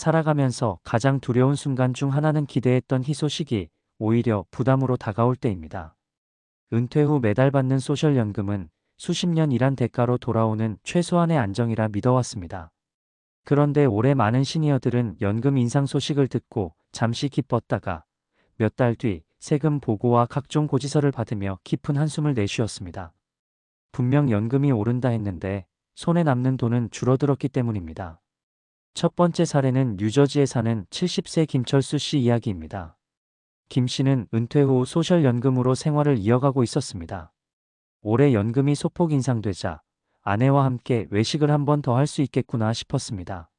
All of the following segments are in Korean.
살아가면서 가장 두려운 순간 중 하나는 기대했던 희소식이 오히려 부담으로 다가올 때입니다. 은퇴 후 매달 받는 소셜연금은 수십 년 일한 대가로 돌아오는 최소한의 안정이라 믿어왔습니다. 그런데 올해 많은 시니어들은 연금 인상 소식을 듣고 잠시 기뻤다가 몇 달 뒤 세금 보고와 각종 고지서를 받으며 깊은 한숨을 내쉬었습니다. 분명 연금이 오른다 했는데 손에 남는 돈은 줄어들었기 때문입니다. 첫 번째 사례는 뉴저지에 사는 70세 김철수 씨 이야기입니다. 김 씨는 은퇴 후 소셜연금으로 생활을 이어가고 있었습니다. 올해 연금이 소폭 인상되자 아내와 함께 외식을 한 번 더 할 수 있겠구나 싶었습니다.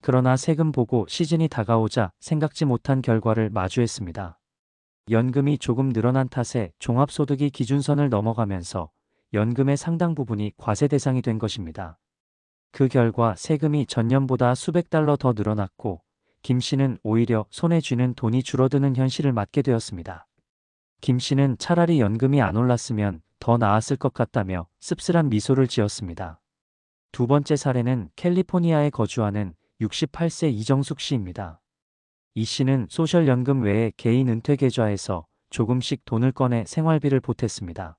그러나 세금 보고 시즌이 다가오자 생각지 못한 결과를 마주했습니다. 연금이 조금 늘어난 탓에 종합소득이 기준선을 넘어가면서 연금의 상당 부분이 과세 대상이 된 것입니다. 그 결과 세금이 전년보다 수백 달러 더 늘어났고 김 씨는 오히려 손에 쥐는 돈이 줄어드는 현실을 맞게 되었습니다. 김 씨는 차라리 연금이 안 올랐으면 더 나았을 것 같다며 씁쓸한 미소를 지었습니다. 두 번째 사례는 캘리포니아에 거주하는 68세 이정숙 씨입니다. 이 씨는 소셜연금 외에 개인 은퇴 계좌에서 조금씩 돈을 꺼내 생활비를 보탰습니다.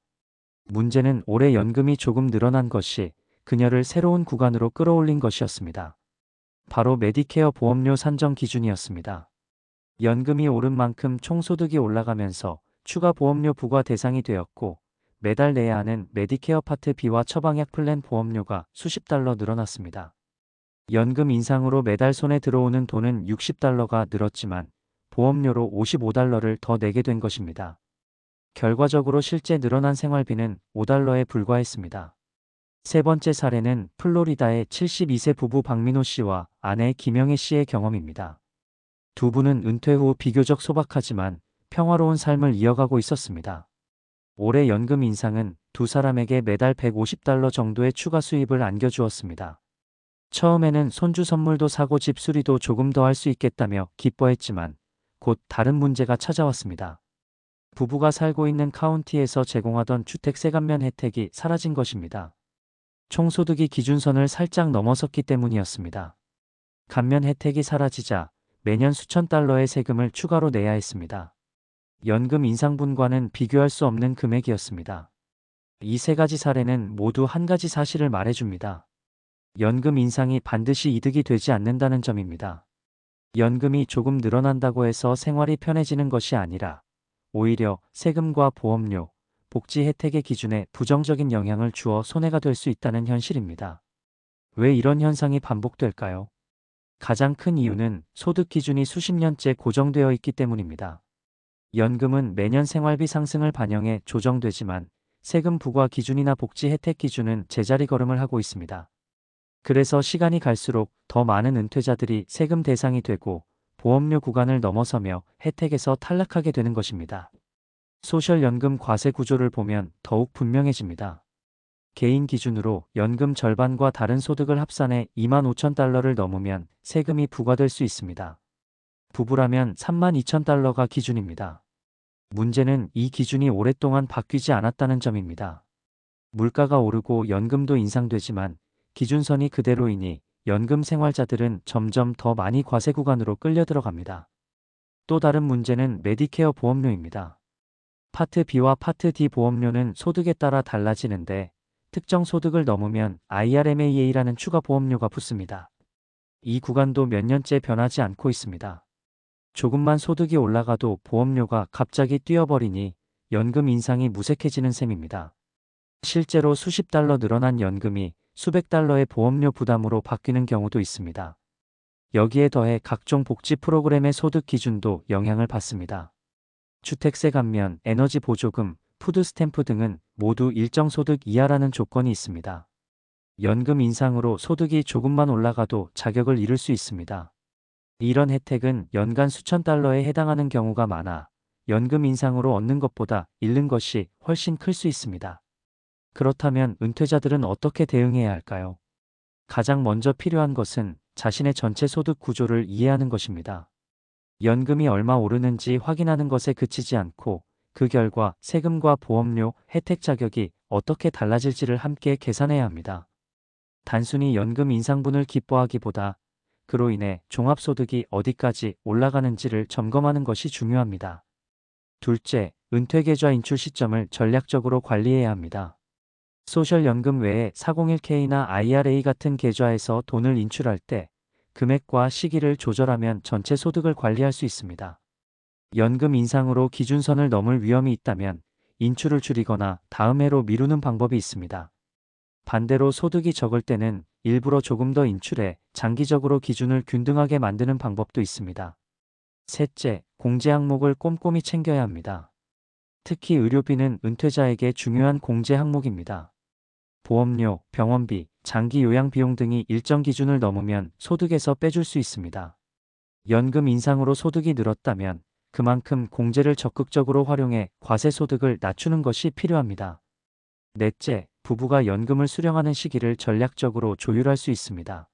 문제는 올해 연금이 조금 늘어난 것이 그녀를 새로운 구간으로 끌어올린 것이었습니다. 바로 메디케어 보험료 산정 기준이었습니다. 연금이 오른 만큼 총소득이 올라가면서 추가 보험료 부과 대상이 되었고 매달 내야 하는 메디케어 파트 B와 처방약 플랜 보험료가 수십 달러 늘어났습니다. 연금 인상으로 매달 손에 들어오는 돈은 60달러가 늘었지만 보험료로 55달러를 더 내게 된 것입니다. 결과적으로 실제 늘어난 생활비는 5달러에 불과했습니다. 세 번째 사례는 플로리다의 72세 부부 박민호 씨와 아내 김영애 씨의 경험입니다. 두 분은 은퇴 후 비교적 소박하지만 평화로운 삶을 이어가고 있었습니다. 올해 연금 인상은 두 사람에게 매달 150달러 정도의 추가 수입을 안겨주었습니다. 처음에는 손주 선물도 사고 집 수리도 조금 더 할 수 있겠다며 기뻐했지만 곧 다른 문제가 찾아왔습니다. 부부가 살고 있는 카운티에서 제공하던 주택 세 감면 혜택이 사라진 것입니다. 총소득이 기준선을 살짝 넘어섰기 때문이었습니다. 감면 혜택이 사라지자 매년 수천 달러의 세금을 추가로 내야 했습니다. 연금 인상분과는 비교할 수 없는 금액이었습니다. 이 세 가지 사례는 모두 한 가지 사실을 말해줍니다. 연금 인상이 반드시 이득이 되지 않는다는 점입니다. 연금이 조금 늘어난다고 해서 생활이 편해지는 것이 아니라 오히려 세금과 보험료, 복지 혜택의 기준에 부정적인 영향을 주어 손해가 될 수 있다는 현실입니다. 왜 이런 현상이 반복될까요? 가장 큰 이유는 소득 기준이 수십 년째 고정되어 있기 때문입니다. 연금은 매년 생활비 상승을 반영해 조정되지만 세금 부과 기준이나 복지 혜택 기준은 제자리 걸음을 하고 있습니다. 그래서 시간이 갈수록 더 많은 은퇴자들이 세금 대상이 되고 보험료 구간을 넘어서며 혜택에서 탈락하게 되는 것입니다. 소셜연금 과세 구조를 보면 더욱 분명해집니다. 개인 기준으로 연금 절반과 다른 소득을 합산해 2만 5천 달러를 넘으면 세금이 부과될 수 있습니다. 부부라면 3만 2천 달러가 기준입니다. 문제는 이 기준이 오랫동안 바뀌지 않았다는 점입니다. 물가가 오르고 연금도 인상되지만 기준선이 그대로이니 연금 생활자들은 점점 더 많이 과세 구간으로 끌려 들어갑니다. 또 다른 문제는 메디케어 보험료입니다. 파트 B와 파트 D 보험료는 소득에 따라 달라지는데 특정 소득을 넘으면 IRMAA라는 추가 보험료가 붙습니다. 이 구간도 몇 년째 변하지 않고 있습니다. 조금만 소득이 올라가도 보험료가 갑자기 뛰어버리니 연금 인상이 무색해지는 셈입니다. 실제로 수십 달러 늘어난 연금이 수백 달러의 보험료 부담으로 바뀌는 경우도 있습니다. 여기에 더해 각종 복지 프로그램의 소득 기준도 영향을 받습니다. 주택세 감면, 에너지 보조금, 푸드 스탬프 등은 모두 일정 소득 이하라는 조건이 있습니다. 연금 인상으로 소득이 조금만 올라가도 자격을 잃을 수 있습니다. 이런 혜택은 연간 수천 달러에 해당하는 경우가 많아 연금 인상으로 얻는 것보다 잃는 것이 훨씬 클 수 있습니다. 그렇다면 은퇴자들은 어떻게 대응해야 할까요? 가장 먼저 필요한 것은 자신의 전체 소득 구조를 이해하는 것입니다. 연금이 얼마 오르는지 확인하는 것에 그치지 않고 그 결과 세금과 보험료, 혜택 자격이 어떻게 달라질지를 함께 계산해야 합니다. 단순히 연금 인상분을 기뻐하기보다 그로 인해 종합소득이 어디까지 올라가는지를 점검하는 것이 중요합니다. 둘째, 은퇴계좌 인출 시점을 전략적으로 관리해야 합니다. 소셜연금 외에 401k나 IRA 같은 계좌에서 돈을 인출할 때 금액과 시기를 조절하면 전체 소득을 관리할 수 있습니다. 연금 인상으로 기준선을 넘을 위험이 있다면 인출을 줄이거나 다음 해로 미루는 방법이 있습니다. 반대로 소득이 적을 때는 일부러 조금 더 인출해 장기적으로 기준을 균등하게 만드는 방법도 있습니다. 셋째, 공제 항목을 꼼꼼히 챙겨야 합니다. 특히 의료비는 은퇴자에게 중요한 공제 항목입니다. 보험료, 병원비, 장기 요양 비용 등이 일정 기준을 넘으면 소득에서 빼줄 수 있습니다. 연금 인상으로 소득이 늘었다면 그만큼 공제를 적극적으로 활용해 과세 소득을 낮추는 것이 필요합니다. 넷째, 부부가 연금을 수령하는 시기를 전략적으로 조율할 수 있습니다.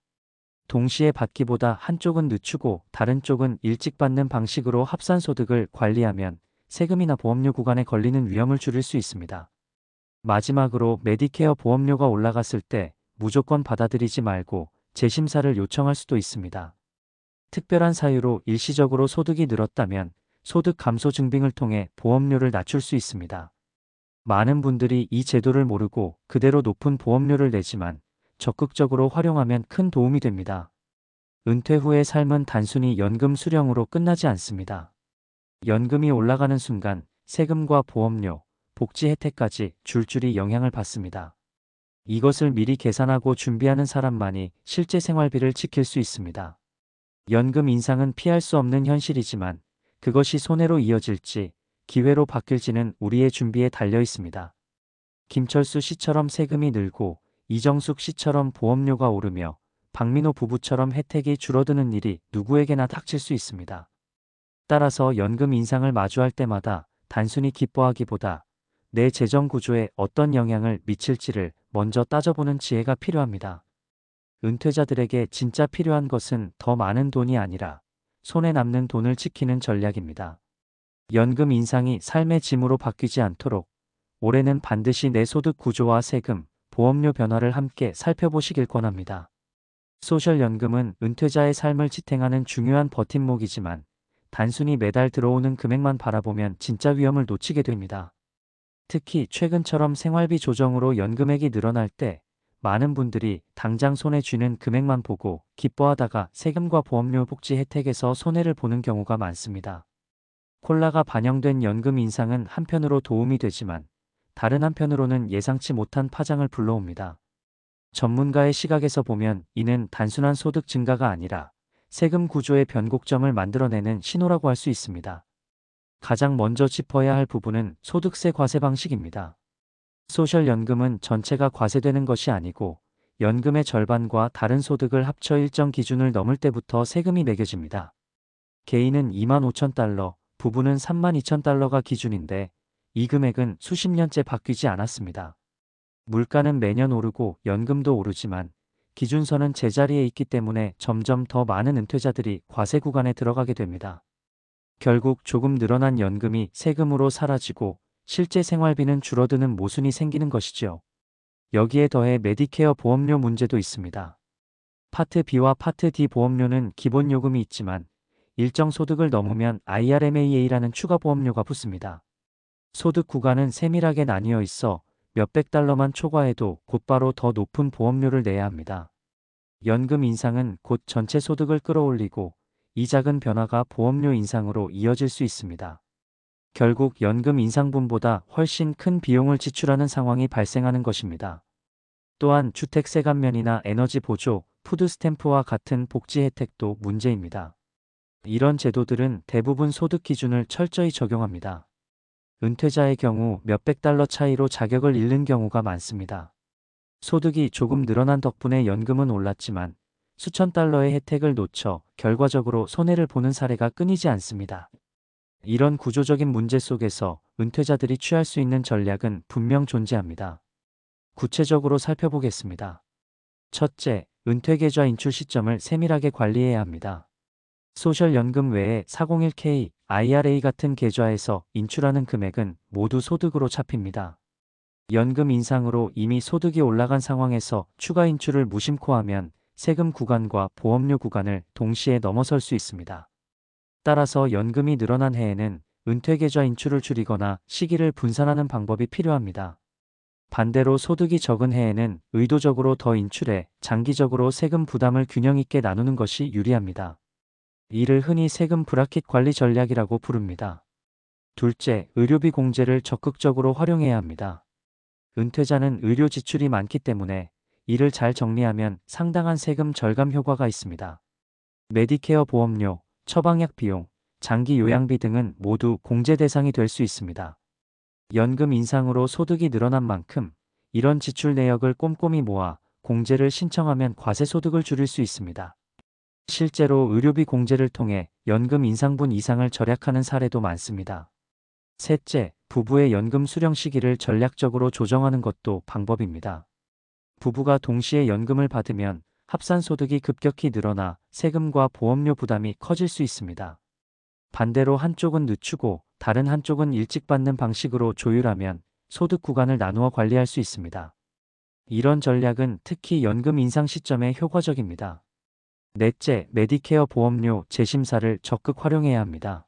동시에 받기보다 한쪽은 늦추고 다른 쪽은 일찍 받는 방식으로 합산 소득을 관리하면 세금이나 보험료 구간에 걸리는 위험을 줄일 수 있습니다. 마지막으로 메디케어 보험료가 올라갔을 때 무조건 받아들이지 말고 재심사를 요청할 수도 있습니다. 특별한 사유로 일시적으로 소득이 늘었다면 소득 감소 증빙을 통해 보험료를 낮출 수 있습니다. 많은 분들이 이 제도를 모르고 그대로 높은 보험료를 내지만 적극적으로 활용하면 큰 도움이 됩니다. 은퇴 후의 삶은 단순히 연금 수령으로 끝나지 않습니다. 연금이 올라가는 순간 세금과 보험료, 복지 혜택까지 줄줄이 영향을 받습니다. 이것을 미리 계산하고 준비하는 사람만이 실제 생활비를 지킬 수 있습니다. 연금 인상은 피할 수 없는 현실이지만 그것이 손해로 이어질지 기회로 바뀔지는 우리의 준비에 달려 있습니다. 김철수 씨처럼 세금이 늘고 이정숙 씨처럼 보험료가 오르며 박민호 부부처럼 혜택이 줄어드는 일이 누구에게나 닥칠 수 있습니다. 따라서 연금 인상을 마주할 때마다 단순히 기뻐하기보다 내 재정 구조에 어떤 영향을 미칠지를 먼저 따져보는 지혜가 필요합니다. 은퇴자들에게 진짜 필요한 것은 더 많은 돈이 아니라 손에 남는 돈을 지키는 전략입니다. 연금 인상이 삶의 짐으로 바뀌지 않도록 올해는 반드시 내 소득 구조와 세금, 보험료 변화를 함께 살펴보시길 권합니다. 소셜연금은 은퇴자의 삶을 지탱하는 중요한 버팀목이지만 단순히 매달 들어오는 금액만 바라보면 진짜 위험을 놓치게 됩니다. 특히 최근처럼 생활비 조정으로 연금액이 늘어날 때 많은 분들이 당장 손에 쥐는 금액만 보고 기뻐하다가 세금과 보험료 복지 혜택에서 손해를 보는 경우가 많습니다. 콜라가 반영된 연금 인상은 한편으로 도움이 되지만 다른 한편으로는 예상치 못한 파장을 불러옵니다. 전문가의 시각에서 보면 이는 단순한 소득 증가가 아니라 세금 구조의 변곡점을 만들어내는 신호라고 할 수 있습니다. 가장 먼저 짚어야 할 부분은 소득세 과세 방식입니다. 소셜연금은 전체가 과세되는 것이 아니고 연금의 절반과 다른 소득을 합쳐 일정 기준을 넘을 때부터 세금이 매겨집니다. 개인은 2만 5천 달러, 부부는 3만 2천 달러가 기준인데 이 금액은 수십 년째 바뀌지 않았습니다. 물가는 매년 오르고 연금도 오르지만 기준선은 제자리에 있기 때문에 점점 더 많은 은퇴자들이 과세 구간에 들어가게 됩니다. 결국 조금 늘어난 연금이 세금으로 사라지고 실제 생활비는 줄어드는 모순이 생기는 것이죠. 여기에 더해 메디케어 보험료 문제도 있습니다. 파트 B와 파트 D 보험료는 기본 요금이 있지만 일정 소득을 넘으면 IRMAA라는 추가 보험료가 붙습니다. 소득 구간은 세밀하게 나뉘어 있어 몇백 달러만 초과해도 곧바로 더 높은 보험료를 내야 합니다. 연금 인상은 곧 전체 소득을 끌어올리고 이 작은 변화가 보험료 인상으로 이어질 수 있습니다. 결국 연금 인상분보다 훨씬 큰 비용을 지출하는 상황이 발생하는 것입니다. 또한 주택세 감면이나 에너지 보조, 푸드 스탬프와 같은 복지 혜택도 문제입니다. 이런 제도들은 대부분 소득 기준을 철저히 적용합니다. 은퇴자의 경우 몇백 달러 차이로 자격을 잃는 경우가 많습니다. 소득이 조금 늘어난 덕분에 연금은 올랐지만 수천 달러의 혜택을 놓쳐 결과적으로 손해를 보는 사례가 끊이지 않습니다. 이런 구조적인 문제 속에서 은퇴자들이 취할 수 있는 전략은 분명 존재합니다. 구체적으로 살펴보겠습니다. 첫째, 은퇴계좌 인출 시점을 세밀하게 관리해야 합니다. 소셜연금 외에 401k, IRA 같은 계좌에서 인출하는 금액은 모두 소득으로 잡힙니다. 연금 인상으로 이미 소득이 올라간 상황에서 추가 인출을 무심코 하면 세금 구간과 보험료 구간을 동시에 넘어설 수 있습니다. 따라서 연금이 늘어난 해에는 은퇴 계좌 인출을 줄이거나 시기를 분산하는 방법이 필요합니다. 반대로 소득이 적은 해에는 의도적으로 더 인출해 장기적으로 세금 부담을 균형 있게 나누는 것이 유리합니다. 이를 흔히 세금 브라킷 관리 전략이라고 부릅니다. 둘째, 의료비 공제를 적극적으로 활용해야 합니다. 은퇴자는 의료 지출이 많기 때문에 이를 잘 정리하면 상당한 세금 절감 효과가 있습니다. 메디케어 보험료, 처방약 비용, 장기 요양비 등은 모두 공제 대상이 될 수 있습니다. 연금 인상으로 소득이 늘어난 만큼 이런 지출 내역을 꼼꼼히 모아 공제를 신청하면 과세 소득을 줄일 수 있습니다. 실제로 의료비 공제를 통해 연금 인상분 이상을 절약하는 사례도 많습니다. 셋째, 부부의 연금 수령 시기를 전략적으로 조정하는 것도 방법입니다. 부부가 동시에 연금을 받으면 합산 소득이 급격히 늘어나 세금과 보험료 부담이 커질 수 있습니다. 반대로 한쪽은 늦추고 다른 한쪽은 일찍 받는 방식으로 조율하면 소득 구간을 나누어 관리할 수 있습니다. 이런 전략은 특히 연금 인상 시점에 효과적입니다. 넷째, 메디케어 보험료 재심사를 적극 활용해야 합니다.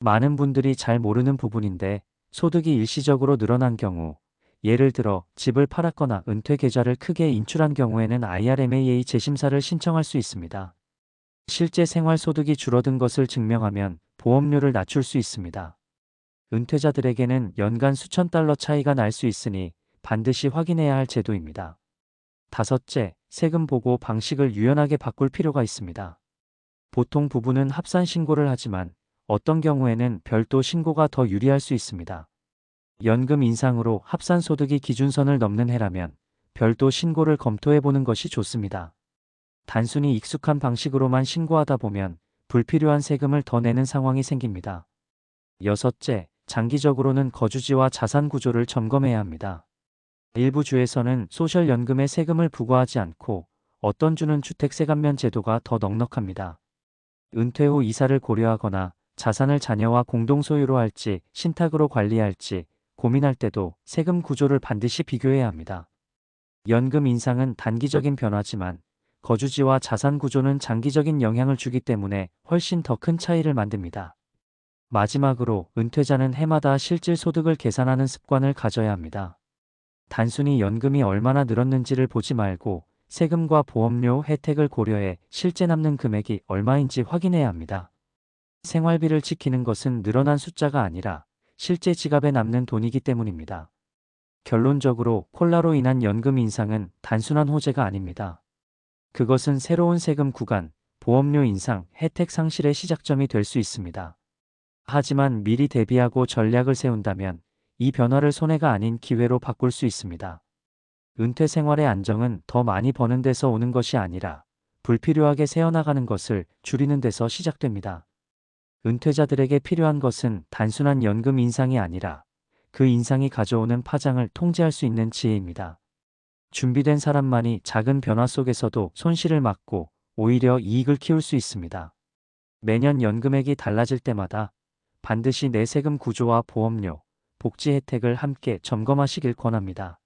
많은 분들이 잘 모르는 부분인데 소득이 일시적으로 늘어난 경우 예를 들어 집을 팔았거나 은퇴 계좌를 크게 인출한 경우에는 IRMAA 재심사를 신청할 수 있습니다. 실제 생활 소득이 줄어든 것을 증명하면 보험료를 낮출 수 있습니다. 은퇴자들에게는 연간 수천 달러 차이가 날 수 있으니 반드시 확인해야 할 제도입니다. 다섯째, 세금 보고 방식을 유연하게 바꿀 필요가 있습니다. 보통 부부는 합산 신고를 하지만 어떤 경우에는 별도 신고가 더 유리할 수 있습니다. 연금 인상으로 합산 소득이 기준선을 넘는 해라면 별도 신고를 검토해 보는 것이 좋습니다. 단순히 익숙한 방식으로만 신고하다 보면 불필요한 세금을 더 내는 상황이 생깁니다. 여섯째, 장기적으로는 거주지와 자산 구조를 점검해야 합니다. 일부 주에서는 소셜연금에 세금을 부과하지 않고 어떤 주는 주택세 감면 제도가 더 넉넉합니다. 은퇴 후 이사를 고려하거나 자산을 자녀와 공동 소유로 할지 신탁으로 관리할지 고민할 때도 세금 구조를 반드시 비교해야 합니다. 연금 인상은 단기적인 변화지만 거주지와 자산 구조는 장기적인 영향을 주기 때문에 훨씬 더 큰 차이를 만듭니다. 마지막으로 은퇴자는 해마다 실질 소득을 계산하는 습관을 가져야 합니다. 단순히 연금이 얼마나 늘었는지를 보지 말고 세금과 보험료 혜택을 고려해 실제 남는 금액이 얼마인지 확인해야 합니다. 생활비를 지키는 것은 늘어난 숫자가 아니라 실제 지갑에 남는 돈이기 때문입니다. 결론적으로 콜라로 인한 연금 인상은 단순한 호재가 아닙니다. 그것은 새로운 세금 구간, 보험료 인상, 혜택 상실의 시작점이 될 수 있습니다. 하지만 미리 대비하고 전략을 세운다면 이 변화를 손해가 아닌 기회로 바꿀 수 있습니다. 은퇴 생활의 안정은 더 많이 버는 데서 오는 것이 아니라 불필요하게 새어나가는 것을 줄이는 데서 시작됩니다. 은퇴자들에게 필요한 것은 단순한 연금 인상이 아니라 그 인상이 가져오는 파장을 통제할 수 있는 지혜입니다. 준비된 사람만이 작은 변화 속에서도 손실을 막고 오히려 이익을 키울 수 있습니다. 매년 연금액이 달라질 때마다 반드시 내 세금 구조와 보험료, 복지 혜택을 함께 점검하시길 권합니다.